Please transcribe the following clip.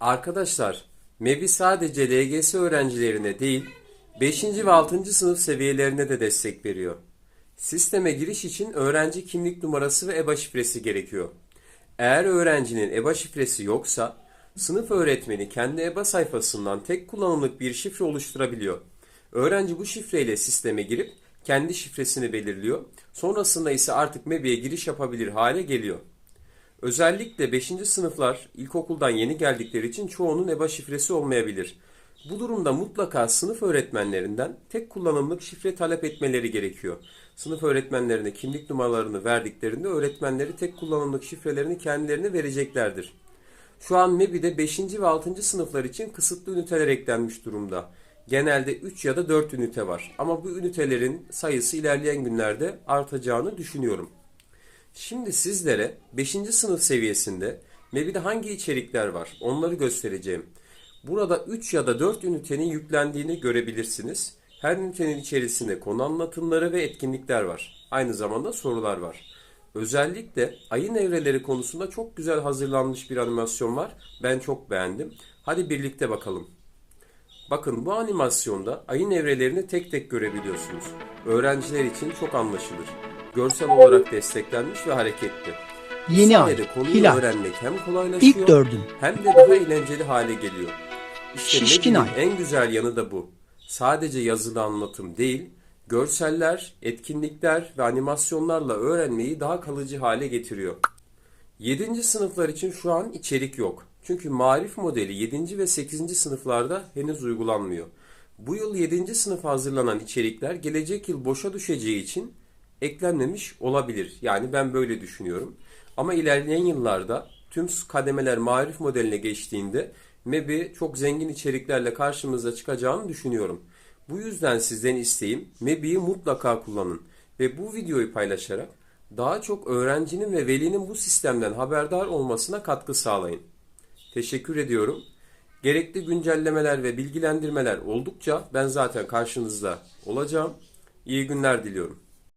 Arkadaşlar, MEB'i sadece LGS öğrencilerine değil, 5. ve 6. sınıf seviyelerine de destek veriyor. Sisteme giriş için öğrenci kimlik numarası ve EBA şifresi gerekiyor. Eğer öğrencinin EBA şifresi yoksa, sınıf öğretmeni kendi EBA sayfasından tek kullanımlık bir şifre oluşturabiliyor. Öğrenci bu şifreyle sisteme girip kendi şifresini belirliyor. Sonrasında ise artık MEB'ye giriş yapabilir hale geliyor. Özellikle 5. sınıflar ilkokuldan yeni geldikleri için çoğunun EBA şifresi olmayabilir. Bu durumda mutlaka sınıf öğretmenlerinden tek kullanımlık şifre talep etmeleri gerekiyor. Sınıf öğretmenlerine kimlik numaralarını verdiklerinde öğretmenleri tek kullanımlık şifrelerini kendilerine vereceklerdir. Şu an MEBİ'de 5. ve 6. sınıflar için kısıtlı üniteler eklenmiş durumda. Genelde 3 ya da 4 ünite var ama bu ünitelerin sayısı ilerleyen günlerde artacağını düşünüyorum. Şimdi sizlere 5. sınıf seviyesinde MEBİ'de hangi içerikler var onları göstereceğim. Burada 3 ya da 4 ünitenin yüklendiğini görebilirsiniz. Her ünitenin içerisinde konu anlatımları ve etkinlikler var. Aynı zamanda sorular var. Özellikle ayın evreleri konusunda çok güzel hazırlanmış bir animasyon var. Ben çok beğendim. Hadi birlikte bakalım. Bakın bu animasyonda ayın evrelerini tek tek görebiliyorsunuz. Öğrenciler için çok anlaşılır. Görsel olarak desteklenmiş ve hareketli. Yeni ay, konuyu hilal. öğrenmek hem kolaylaşıyor İlk dördün. hem de daha eğlenceli hale geliyor. İşte Şişkin ay. en güzel yanı da bu. Sadece yazılı anlatım değil, görseller, etkinlikler ve animasyonlarla öğrenmeyi daha kalıcı hale getiriyor. 7. sınıflar için şu an içerik yok. Çünkü marif modeli 7. ve 8. sınıflarda henüz uygulanmıyor. Bu yıl 7. sınıfa hazırlanan içerikler gelecek yıl boşa düşeceği için eklenmemiş olabilir. Yani ben böyle düşünüyorum. Ama ilerleyen yıllarda tüm kademeler marif modeline geçtiğinde MEB'i çok zengin içeriklerle karşımıza çıkacağını düşünüyorum. Bu yüzden sizden isteğim MEB'i mutlaka kullanın ve bu videoyu paylaşarak daha çok öğrencinin ve velinin bu sistemden haberdar olmasına katkı sağlayın. Teşekkür ediyorum. Gerekli güncellemeler ve bilgilendirmeler oldukça ben zaten karşınızda olacağım. İyi günler diliyorum.